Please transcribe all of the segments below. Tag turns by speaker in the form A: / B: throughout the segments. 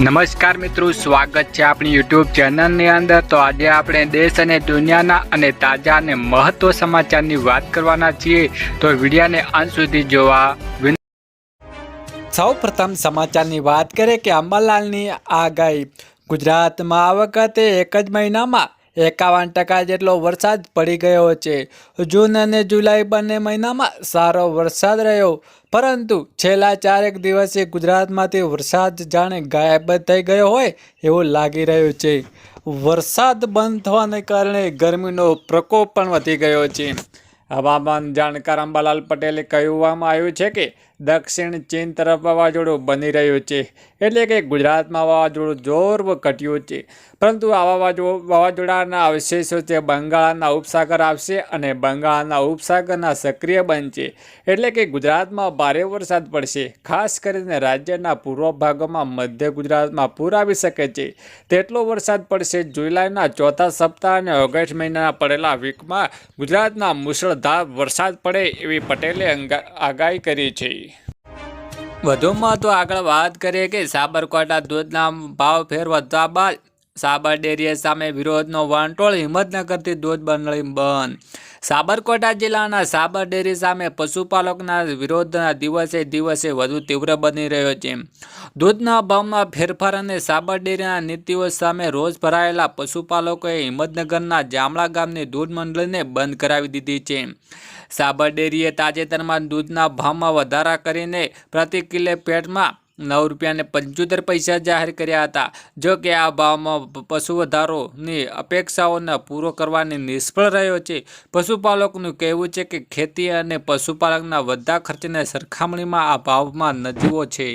A: નમસ્કાર મિત્રો, સ્વાગત છે આપણી યુટ્યુબ ચેનલની અંદર. તો આજે આપણે દેશ અને દુનિયાના અને તાજા અને મહત્વ સમાચારની વાત કરવાના છીએ. તો વિડીયાને અંત સુધી જોવા સૌ પ્રથમ સમાચારની વાત કરીએ કે અંબાલાલની આગાહી. ગુજરાતમાં આ વખતે એક જ મહિનામાં એકાવન ટકા જેટલો વરસાદ પડી ગયો છે. જૂન અને જુલાઈ બંને મહિનામાં સારો વરસાદ રહ્યો. પરંતુ છેલ્લા ચારેક દિવસે ગુજરાતમાંથી વરસાદ જાણે ગાયબ થઈ ગયો હોય એવું લાગી રહ્યું છે. વરસાદ બંધ થવાને કારણે ગરમીનો પ્રકોપ પણ વધી ગયો છે. હવામાન જાણકાર અંબાલાલ પટેલે કહેવામાં આવ્યું છે કે દક્ષિણ ચીન તરફ વાવાઝોડું બની રહ્યું છે. એટલે કે ગુજરાતમાં વાવાઝોડું જોર ઘટ્યું છે. પરંતુ આ વાવાઝો વાવાઝોડાના અવશેષો તે બંગાળના ઉપસાગર આવશે અને બંગાળના ઉપસાગરના સક્રિય બનશે. એટલે કે ગુજરાતમાં ભારે વરસાદ પડશે. ખાસ કરીને રાજ્યના પૂર્વ ભાગોમાં મધ્ય ગુજરાતમાં પૂર આવી શકે છે. તેટલો વરસાદ પડશે જુલાઈના ચોથા સપ્તાહ અને ઓગસ્ટ મહિનાના પડેલા વીકમાં ગુજરાતના મુશળધાર વરસાદ પડે એવી પટેલે આગાહી કરી છે. વધુમાં તો આગળ વાત કરીએ કે સાબરકાંઠા દૂધના ભાવ ફેર વધવા બાદ સાબર ડેરીએ સામે વિરોધનો વંટોળ હિંમતનગરથી દૂધ બંડળી બંધ. સાબરકોટા જિલ્લાના સાબર ડેરી સામે પશુપાલકના વિરોધના દિવસે દિવસે વધુ તીવ્ર બની રહ્યો છે. દૂધના ભાવમાં ફેરફાર અને સાબર ડેરીના નીતિઓ સામે રોજ ભરાયેલા પશુપાલકોએ હિંમતનગરના જામડા ગામની દૂધ મંડળીને બંધ કરાવી દીધી છે. સાબર ડેરીએ તાજેતરમાં દૂધના ભાવમાં વધારા કરીને પ્રતિ કિલે પેટમાં નવ રૂપિયાને પંચોતેર પૈસા જાહેર કર્યા હતા. જો કે આ ભાવમાં પશુ વધારોની અપેક્ષાઓને પૂરો કરવાની નિષ્ફળ રહ્યો છે. પશુપાલકનું કહેવું છે કે ખેતી અને પશુપાલકના વધતા ખર્ચને સરખામણીમાં આ ભાવમાં નજીવો છે.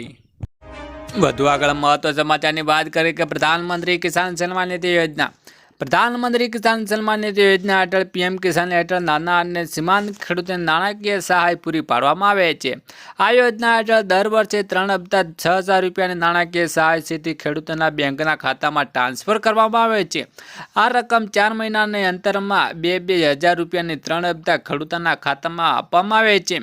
A: વધુ આગળ મહત્વ સમાચારની વાત કરીએ કે પ્રધાનમંત્રી કિસાન સન્માન નિધિ યોજના. પ્રધાનમંત્રી કિસાન સન્માન નિધિ યોજના હેઠળ પીએમ કિસાન હેઠળ નાના અને સીમાંત ખેડૂતોને નાણાકીય સહાય પૂરી પાડવામાં આવે છે. આ યોજના હેઠળ દર વર્ષે ત્રણ અબજા છ હજાર રૂપિયાની નાણાકીય સહાય સીધી ખેડૂતોના બેંકના ખાતામાં ટ્રાન્સફર કરવામાં આવે છે. આ રકમ ચાર મહિનાના અંતરમાં બે બે હજાર રૂપિયાની ત્રણ અબજા ખેડૂતોના ખાતામાં આપવામાં આવે છે.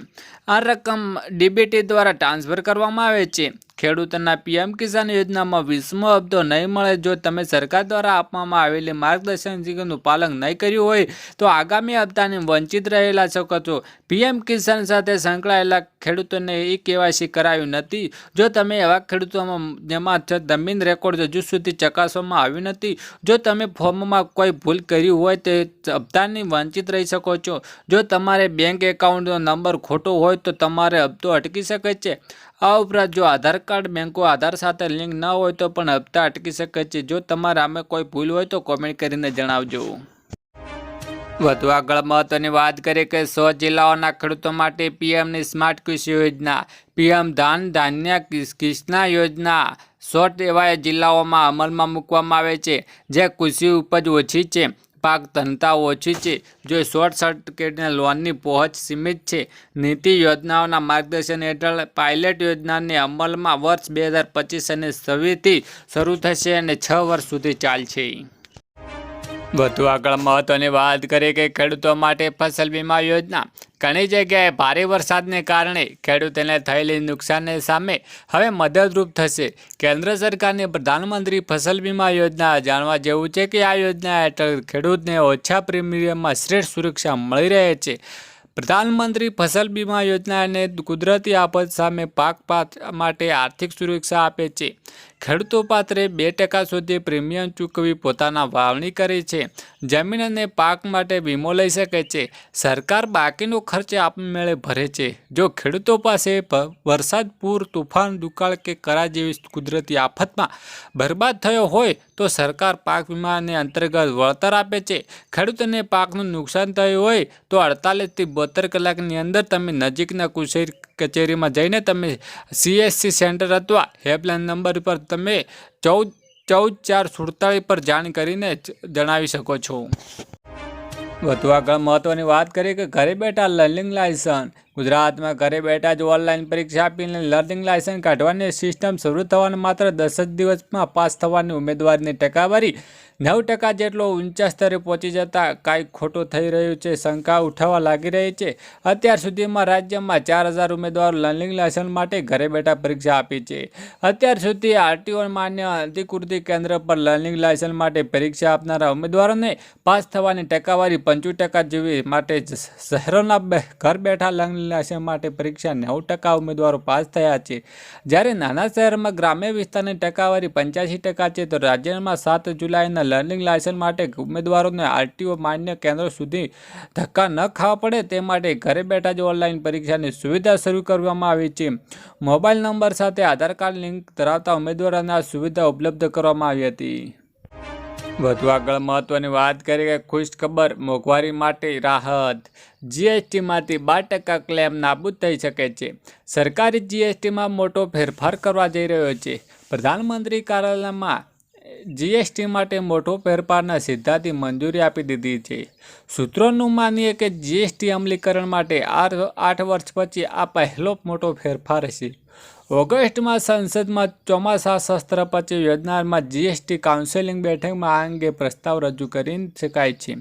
A: આ રકમ ડીબીટી દ્વારા ટ્રાન્સફર કરવામાં આવે છે. ખેડૂતોના પીએમ કિસાન યોજનામાં વીસમો હપ્તો નહીં મળે, જો તમે સરકાર દ્વારા આપવામાં આવેલી માર્ગદર્શનનું પાલન નહીં કર્યું હોય, તો આગામી હપ્તાને વંચિત રહેલા શકો છો પીએમ કિસાન સાથે સંકળાયેલા ખેડૂતોને એ કેવાયસી કરાયું નથી. જો તમે એવા ખેડૂતોમાં જેમાં જમીન રેકોર્ડ હજુ સુધી ચકાસવામાં આવ્યું નથી. જો તમે ફોર્મમાં કોઈ ભૂલ કરી હોય, તે હપ્તાની વંચિત રહી શકો છો. જો તમારે બેંક એકાઉન્ટનો નંબર ખોટો હોય, તો તમારે હપ્તો અટકી શકે છે. આ ઉપરાંત જો આધાર કાર્ડ બેંકો આધાર સાથે લિંક ન હોય તો પણ હપ્તા અટકી શકે છે. જો તમારે આમે કોઈ ભૂલ હોય તો કોમેન્ટ કરીને જણાવજો. વધુ આગળ મહત્વની વાત કરીએ કે સો જિલ્લાઓના ખેડૂતો માટે પીએમની સ્માર્ટ કૃષિ યોજના, પીએમ ધાન ધાન્ય કિસ- કિસ્ના યોજના સો એવા જિલ્લાઓમાં અમલમાં મૂકવામાં આવે છે, જે કૃષિ ઉપજ ઓછી છે. પાક ધનતા ઓછી છે. જો શોર્ટ સર્કિટને લોનની પહોંચ સીમિત છે, નીતિ યોજનાઓના માર્ગદર્શન હેઠળ પાયલટ યોજનાને અમલમાં વર્ષ બે હજાર પચીસ અને છવ્વીસથી શરૂ થશે અને છ વર્ષ સુધી ચાલશે. વધુ આગળ મહત્વની વાત કરીએ કે ખેડૂતો માટે ફસલ વીમા યોજના ઘણી જગ્યાએ ભારે વરસાદને કારણે ખેડૂતોને થયેલી નુકસાનને સામે હવે મદદરૂપ થશે. કેન્દ્ર સરકારની પ્રધાનમંત્રી ફસલ વીમા યોજના જાણવા જેવું છે કે આ યોજના હેઠળ ખેડૂતને ઓછા પ્રીમિયમમાં શ્રેષ્ઠ સુરક્ષા મળી રહે છે. પ્રધાનમંત્રી ફસલ બીમા યોજનાને કુદરતી આફત સામે પાક પાક માટે આર્થિક સુરક્ષા આપે છે. ખેડૂતો પાત્રે બે ટકા સુધી પ્રીમિયમ ચૂકવી પોતાના વાવણી કરે છે. જમીન અને પાક માટે વીમો લઈ શકે છે. સરકાર બાકીનો ખર્ચ આપમેળે ભરે છે. જો ખેડૂતો પાસે વરસાદ, પૂર, તુફાન, દુકાળ કે કરા જેવી કુદરતી આફતમાં બરબાદ થયો હોય તો સરકાર પાક વીમાને અંતર્ગત વળતર આપે છે. ખેડૂતોને પાકનું નુકસાન થયું હોય તો અડતાલીસથી બોતેર કલાકની અંદર તમે નજીકના કૃષિ કચેરીમાં જઈને તમે સીએસસી સેન્ટર અથવા હેલ્પલાઇન નંબર પર તમે ચૌદ ચૌદ, ચાર સુડતાળીસ પર જાણ કરીને જણાવી શકો છો. વધુ આગળ મહત્ત્વની વાત કરીએ કે ઘરે બેઠા લર્નિંગ લાયસન્સ ગુજરાતમાં ઘરે બેઠા જ ઓનલાઈન પરીક્ષા આપીને લર્નિંગ લાયસન્સ કાઢવાની સિસ્ટમ શરૂ થવાના માત્ર દસ જ દિવસમાં પાસ થવાની ઉમેદવારની ટકાવારી નવ ટકા જેટલો ઊંચા સ્તરે પહોંચી જતા કાંઈ ખોટું થઈ રહ્યું છે, શંકા ઉઠાવવા લાગી રહી છે. અત્યાર સુધીમાં રાજ્યમાં ચાર હજાર ઉમેદવારો લર્નિંગ લાયસન્સ માટે ઘરે બેઠા પરીક્ષા આપી છે. અત્યાર સુધી આરટીઓ માન્ય અધિકૃતિ કેન્દ્ર પર લર્નિંગ લાયસન્સ માટે પરીક્ષા આપનારા ઉમેદવારોને પાસ થવાની ટકાવારી પંચોતેર ટકા જેવી માટે શહેરોના ઘર બેઠા લર્નિંગ લાયસન્સ માટે પરીક્ષા નેવું ટકા ઉમેદવારો પાસ થયા છે. જ્યારે નાના શહેરમાં ગ્રામ્ય વિસ્તારની ટકાવારી પંચ્યાસી ટકા છે, તો રાજ્યમાં સાત જુલાઈના લર્નિંગ લાયસન્સ માટે ઉમેદવારોને આરટીઓ માન્ય કેન્દ્રો સુધી ધક્કા ન ખાવા પડે તે માટે ઘરે બેઠા જ ઓનલાઈન પરીક્ષાની સુવિધા શરૂ કરવામાં આવી છે. મોબાઈલ નંબર સાથે આધાર કાર્ડ લિંક ધરાવતા ઉમેદવારોને આ સુવિધા ઉપલબ્ધ કરવામાં આવી હતી. વધુ આગળ મહત્વની વાત કરીએ કે ખુશ ખબર, મોંઘવારી માટે રાહત. જીએસટીમાંથી બાર ટકા ક્લેમ નાબૂદ થઈ શકે છે. સરકારી જીએસટીમાં મોટો ફેરફાર કરવા જઈ રહ્યો છે. પ્રધાનમંત્રી કાર્યાલયમાં જીએસટી માટે મોટો ફેરફારના સિદ્ધાંતની મંજૂરી આપી દીધી છે. સૂત્રોનું માનીએ કે જીએસટી અમલીકરણ માટે આઠ વર્ષ પછી આ પહેલો મોટો ફેરફાર છે ઓગસ્ટમાં સંસદમાં ચોમાસા શસ્ત્ર પછી યોજનારમાં જીએસટી કાઉન્સેલિંગ બેઠકમાં આ અંગે પ્રસ્તાવ રજૂ કરી શકાય છે.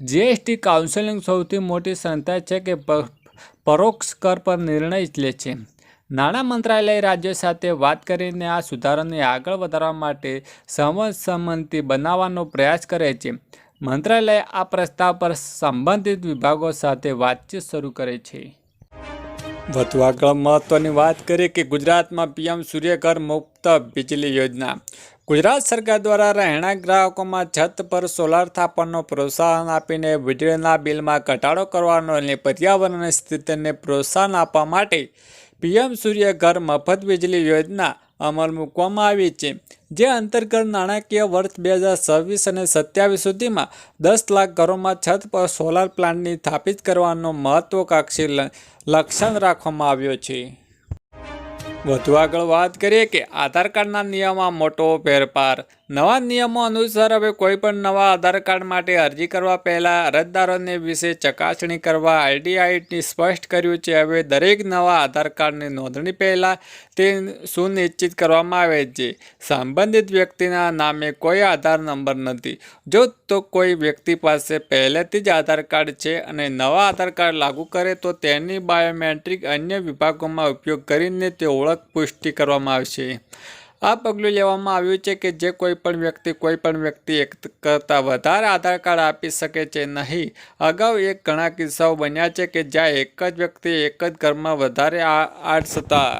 A: જીએસટી કાઉન્સેલિંગ સૌથી મોટી સંસ્થા છે કે પરોક્ષ કર પર નિર્ણય લે છે. નાણાં મંત્રાલય રાજ્ય સાથે વાત કરીને આ સુધારાને આગળ વધારવા માટે સંમત બનાવવાનો પ્રયાસ કરે છે. મંત્રાલય આ પ્રસ્તાવ પર સંબંધિત વિભાગો સાથે વાતચીત શરૂ કરે છે. વધુ આગળ મહત્વની વાત કરીએ કે ગુજરાતમાં પીએમ સૂર્યઘર મુક્ત વીજળી યોજના. ગુજરાત સરકાર દ્વારા રહેણાંક ગ્રાહકોમાં છત પર સોલાર થાપણનો પ્રોત્સાહન આપીને વીજળીના બિલમાં ઘટાડો કરવાનો અને પર્યાવરણની સ્થિતિને પ્રોત્સાહન આપવા માટે પીએમ સૂર્યઘર મફત વીજળી યોજના અમલ મૂકવામાં આવી છે. જે અંતર્ગત નાણાકીય વર્ષ બે હજાર છવ્વીસ અને સત્યાવીસ સુધીમાં દસ લાખ ઘરોમાં છત પર સોલાર પ્લાન્ટની સ્થાપિત કરવાનો મહત્વકાંક્ષી લક્ષણ રાખવામાં આવ્યો છે. વધુ આગળ વાત કરીએ કે આધાર કાર્ડના નિયમમાં મોટો ફેરફાર. નવા નિયમો અનુસાર હવે કોઈ પણ નવા આધાર કાર્ડ માટે અરજી કરવા પહેલાં અરજદારોને વિશે ચકાસણી કરવા આઈડીઆઈટી સ્પષ્ટ કર્યું છે. હવે દરેક નવા આધાર કાર્ડની નોંધણી પહેલાં તે સુનિશ્ચિત કરવામાં આવે છે. સંબંધિત વ્યક્તિના નામે કોઈ આધાર નંબર નથી. જો તો કોઈ વ્યક્તિ પાસે પહેલેથી જ આધાર કાર્ડ છે અને નવા આધાર કાર્ડ લાગુ કરે તો તેની બાયોમેટ્રિક અન્ય વિભાગોમાં ઉપયોગ કરીને તે ઓળખ પુષ્ટિ કરવામાં આવશે. આ પગલું લેવામાં આવ્યું છે કે જે કોઈપણ વ્યક્તિ કોઈપણ વ્યક્તિ એક કરતાં વધારે આધાર કાર્ડ આપી શકે છે નહીં. અગાઉ એક ઘણા કિસ્સાઓ બન્યા છે કે જ્યાં એક જ વ્યક્તિ એક જ ઘરમાં વધારે આર્ટ્સ હતા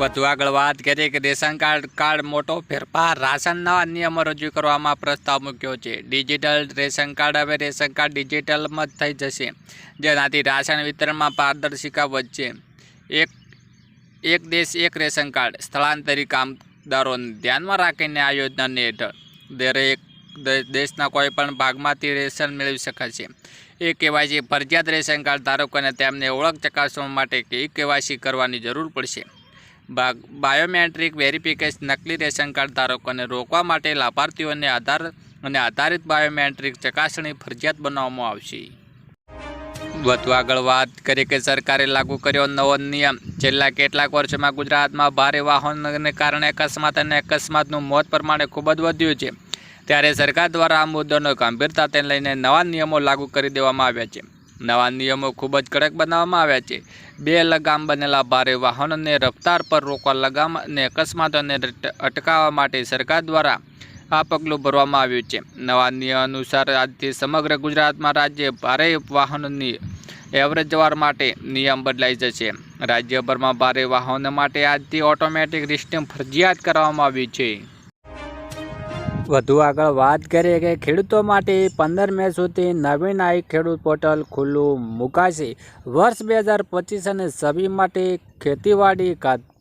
A: વધુ આગળ વાત કરીએ કે રેશન કાર્ડ કાર્ડ મોટો ફેરફાર રાશનના નિયમો રજૂ કરવામાં પ્રસ્તાવ મૂક્યો છે. ડિજિટલ રેશન કાર્ડ હવે રેશન કાર્ડ ડિજિટલમાં જ થઈ જશે, જેનાથી રાશન વિતરણમાં પારદર્શિકા વધશે. એક એક દેશ, એક રેશન કાર્ડ. સ્થળાંતરિત કામદારોને ધ્યાનમાં રાખીને આ યોજનાને હેઠળ દરેક દેશના કોઈ પણ ભાગમાંથી રેશન મેળવી શકાશે એ કેવાયસી ફરજિયાત રેશન કાર્ડ ધારકોને તેમને ઓળખ ચકાસવા માટે કે કેવાયસી કરવાની જરૂર પડશે. ભાગ બાયોમેટ્રિક વેરિફિકેશન નકલી રેશન કાર્ડ ધારકોને રોકવા માટે લાભાર્થીઓને આધાર અને આધારિત બાયોમેટ્રિક ચકાસણી ફરજિયાત બનાવવામાં આવશે. વધુ આગળ વાત કરીએ કે સરકારે લાગુ કર્યો નવો નિયમ. છેલ્લા કેટલાક વર્ષોમાં ગુજરાતમાં ભારે વાહનને કારણે અકસ્માત અને અકસ્માતનું મોત પ્રમાણે ખૂબ જ વધ્યું છે. ત્યારે સરકાર દ્વારા આ મુદ્દાનો ગંભીરતાને લઈને નવા નિયમો લાગુ કરી દેવામાં આવ્યા છે. નવા નિયમો ખૂબ જ કડક બનાવવામાં આવ્યા છે. બે લગામ બનેલા ભારે વાહનોને રફતાર પર રોકવા લગામ અને અકસ્માતોને અટકાવવા માટે સરકાર દ્વારા આ પગલું ભરવામાં આવ્યું છે. નવા નિયમ અનુસાર આજથી સમગ્ર ગુજરાતમાં રાજ્ય ભારે વાહનોની એવરેજ જવાર માટે નિયમ બદલાઈ જશે. રાજ્યભરમાં ભારે વાહનો માટે આજથી ઓટોમેટિક સિસ્ટમ ફરજિયાત કરવામાં આવી છે. વધુ આગળ વાત કરીએ કે ખેડૂતો માટે પંદર મે સુધી નવીન આઈ ખેડૂત પોર્ટલ ખુલ્લું મુકાશે. વર્ષ બે હજાર પચીસ અને છવ્વીસ માટે ખેતીવાડી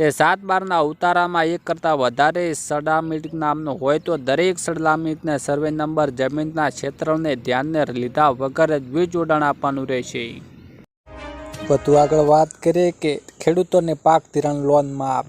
B: તે સાત બારના ઉતારામાં એક કરતાં વધારે સડામિટ નામનો હોય તો દરેક સડલામિટને સર્વે નંબર જમીનના ક્ષેત્રને ધ્યાનને લીધા વગર જ વીજ જોડાણ આપવાનું રહેશે.
A: વધુ આગળ વાત કરીએ કે ખેડૂતોને પાક ધિરાણ લોન માફ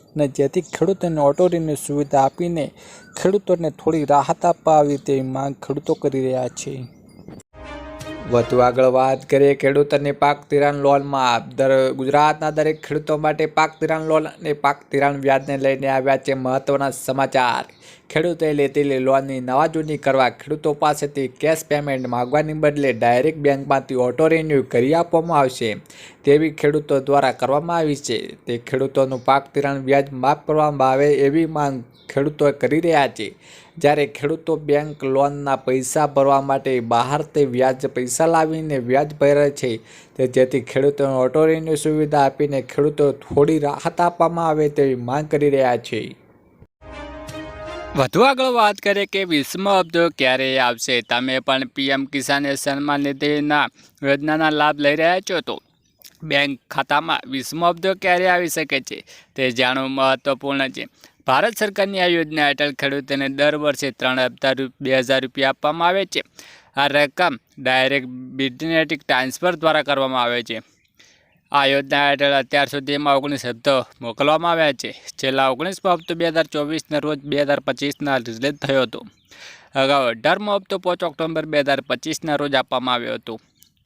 A: અને જેથી ખેડૂતોને ઓટો રિન્યૂ સુવિધા આપીને ખેડૂતોને થોડી રાહત આપવા આવી તેવી માંગ ખેડૂતો કરી રહ્યા છે. વધુ આગળ વાત કરીએ ખેડૂતોની પાક ધિરાણ લોનમાં. દર ગુજરાતના દરેક ખેડૂતો માટે પાક ધિરાણ લોન અને પાક ધિરાણ વ્યાજને લઈને આવ્યા છે મહત્વના સમાચાર. ખેડૂતોએ લીધેલી લોનની નવા જૂની કરવા ખેડૂતો પાસેથી કેશ પેમેન્ટ માગવાની બદલે ડાયરેક્ટ બેંકમાંથી ઓટો રિન્યૂ કરી આપવામાં આવશે. તેવી ખેડૂતો દ્વારા કરવામાં આવી છે. તે ખેડૂતોનું પાક ધિરાણ વ્યાજ માફ કરવામાં આવે એવી માંગ ખેડૂતો કરી રહ્યા છે. જ્યારે ખેડૂતો બેંક લોનના પૈસા ભરવા માટે બહારથી વ્યાજ પૈસા લાવીને વ્યાજ ભરે છે, તે જેથી ખેડૂતોને ઓટો રિન્યુ સુવિધા આપીને ખેડૂતો થોડી રાહત આપવામાં આવે તેવી માંગ કરી રહ્યા છે.
B: વધુ આગળ વાત કરીએ કે વીસમો હપ્તો ક્યારે આવશે? તમે પણ પીએમ કિસાન સન્માન નિધિના યોજનાના લાભ લઈ રહ્યા છો તો બેંક ખાતામાં વીસમો હપ્તો ક્યારે આવી શકે છે? તે જાણવું મહત્વપૂર્ણ છે. ભારત સરકારની આ યોજના હેઠળ ખેડૂતોને દર વર્ષે ત્રણ હપ્તા બે હજાર રૂપિયા આપવામાં આવે છે. આ રકમ ડાયરેક્ટ બિટનેટિક ટ્રાન્સફર દ્વારા કરવામાં આવે છે. આ યોજના હેઠળ અત્યાર સુધીમાં ઓગણીસ હપ્તો મોકલવામાં આવ્યા છે. છેલ્લા ઓગણીસમો હપ્તો બે હજાર ચોવીસના રોજ બે હજાર પચીસના રિલીઝ થયો હતો. અગાઉ અઢારમો હપ્તો પાંચ ઓક્ટોબર બે હજાર પચીસના રોજ આપવામાં આવ્યો હતો.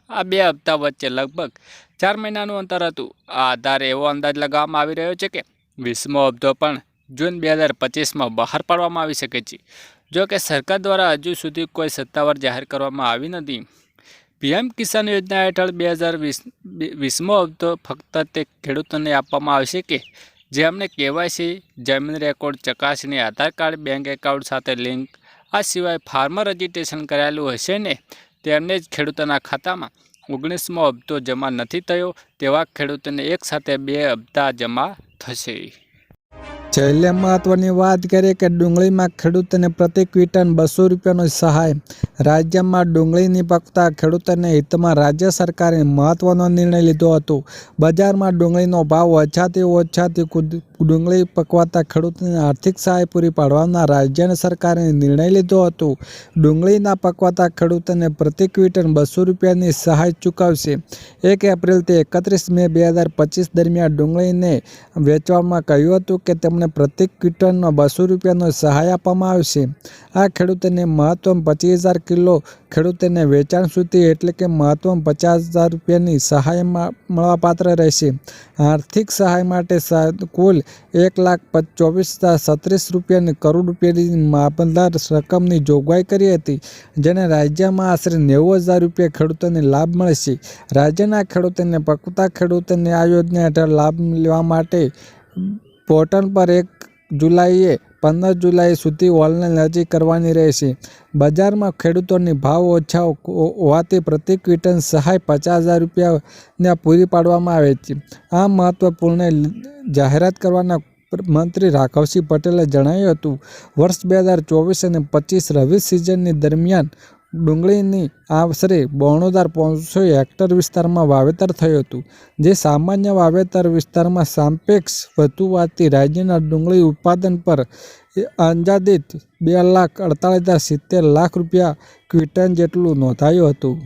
B: આ બે હપ્તા વચ્ચે લગભગ ચાર મહિનાનું અંતર હતું. આ આધારે એવો અંદાજ લગાવવામાં આવી રહ્યો છે કે વીસમો હપ્તો પણ જૂન બે હજાર પચીસમાં બહાર પાડવામાં આવી શકે છે. જો કે સરકાર દ્વારા હજુ સુધી કોઈ સત્તાવાર જાહેર કરવામાં આવી નથી. પીએમ કિસાન યોજના હેઠળ બે હજાર વીસ, વીસમો હપ્તો ફક્ત તે ખેડૂતોને આપવામાં આવશે કે જેમને કેવાયસી, જમીન રેકોર્ડ, ચકાસણી, આધાર કાર્ડ, બેંક એકાઉન્ટ સાથે લિંક, આ સિવાય ફાર્મર રજિસ્ટ્રેશન કરાયેલું હશે ને તેમને જ ખેડૂતોના ખાતામાં ઓગણીસમો હપ્તો જમા નથી થયો તેવા ખેડૂતોને એકસાથે બે હપ્તા જમા થશે.
A: છેલ્લે મહત્વની વાત કરીએ કે ડુંગળીમાં ખેડૂતોને પ્રતિ ક્વિન્ટલ બસો રૂપિયાનો સહાય. રાજ્યમાં ડુંગળીની પકતા ખેડૂતોને હિતમાં રાજ્ય સરકારે મહત્વનો નિર્ણય લીધો હતો. બજારમાં ડુંગળીનો ભાવ ઓછાથી ઓછાથી ડુંગળી પકવાતા ખેડૂતોને આર્થિક સહાય પૂરી પાડવાના રાજ્ય સરકારે નિર્ણય લીધો હતો. ડુંગળીના પકવાતા ખેડૂતોને પ્રતિ ક્વિન્ટલ બસો રૂપિયાની સહાય ચૂકવશે. એક એપ્રિલથી એકત્રીસ મે બે દરમિયાન ડુંગળીને વેચવામાં કહ્યું હતું કે તેમને પ્રત્યેક ક્વિન્ટલનો બસો રૂપિયાનો સહાય આપવામાં આવશે આ ખેડૂતોને મહત્તમ પચીસ હજાર કિલો ખેડૂતોને વેચાણ સુધી એટલે કે મહત્તમ પચાસ હજાર રૂપિયાની સહાય મળવાપાત્ર રહેશે. આર્થિક સહાય માટે કુલ એક લાખ ચોવીસ હજાર સત્રીસ રૂપિયાની કરોડ રૂપિયાની માપદાર રકમની જોગવાઈ કરી હતી, જેને રાજ્યમાં આશરે નેવું હજાર રૂપિયા ખેડૂતોને લાભ મળશે રાજ્યના ખેડૂતોને પકવતા ખેડૂતોને આ યોજના હેઠળ લાભ લેવા માટે પોર્ટલ પર એક જુલાઈએ પંદર જુલાઈ સુધી ઓનલાઈન અરજી કરવાની રહેશે. બજારમાં ખેડૂતોની ભાવ ઓછા હોવાથી પ્રતિ ક્વિન્ટલ સહાય પચાસ હજાર રૂપિયાને પૂરી પાડવામાં આવે છે. આ મહત્વપૂર્ણ જાહેરાત કરવાના મંત્રી રાઘવસિંહ પટેલે જણાવ્યું હતું, વર્ષ બે હજાર ચોવીસ અને પચીસ રવિ સિઝનની દરમિયાન ડુંગળીની આશરે બહોણુદાર પાંચસો હેક્ટર વિસ્તારમાં વાવેતર થયું હતું, જે સામાન્ય વાવેતર વિસ્તારમાં સાપેક્ષ વધુ હોવાથી રાજ્યના ડુંગળી ઉત્પાદન પર અંદાજિત બે લાખ અડતાલીસ હજાર સિત્તેર લાખ રૂપિયા ક્વિટન જેટલું નોંધાયું હતું.